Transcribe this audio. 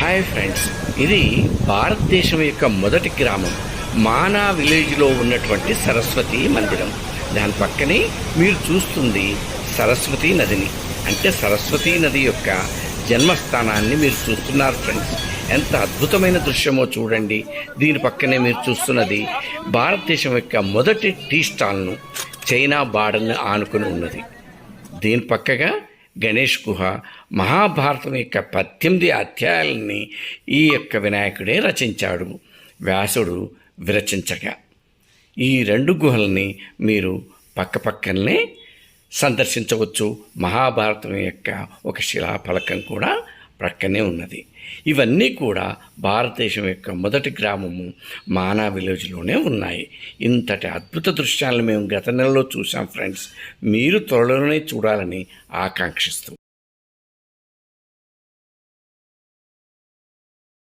Hi friends ఇది భారతదేశం యొక్క మొదటి గ్రామం మానా విలేజ్లో ఉన్నటువంటి సరస్వతి మందిరం. దాని పక్కనే మీరు చూస్తుంది సరస్వతి నదిని. అంటే సరస్వతి నది యొక్క జన్మస్థానాన్ని మీరు చూస్తున్నారు ఫ్రెండ్స్. ఎంత అద్భుతమైన దృశ్యమో చూడండి. దీని పక్కనే మీరు చూస్తున్నది భారతదేశం యొక్క మొదటి టీ స్టాల్ను చైనా బార్డర్ని ఆనుకుని ఉన్నది. దీని పక్కగా గణేష్ గుహ మహాభారతం యొక్క పద్దెనిమిది అధ్యాయాలని ఈ యొక్క వినాయకుడే రచించాడు. వ్యాసుడు విరచించగా ఈ రెండు గుహల్ని మీరు పక్కపక్కనే సందర్శించవచ్చు. మహాభారతం యొక్క ఒక శిలాఫలకం కూడా ప్రక్కనే ఉన్నది. ఇవన్నీ కూడా భారతదేశం యొక్క మొదటి గ్రామము మానా విలేజ్లోనే ఉన్నాయి. ఇంతటి అద్భుత దృశ్యాలను మేము గత నెలలో చూసాం ఫ్రెండ్స్. మీరు త్వరలోనే చూడాలని ఆకాంక్షిస్తూ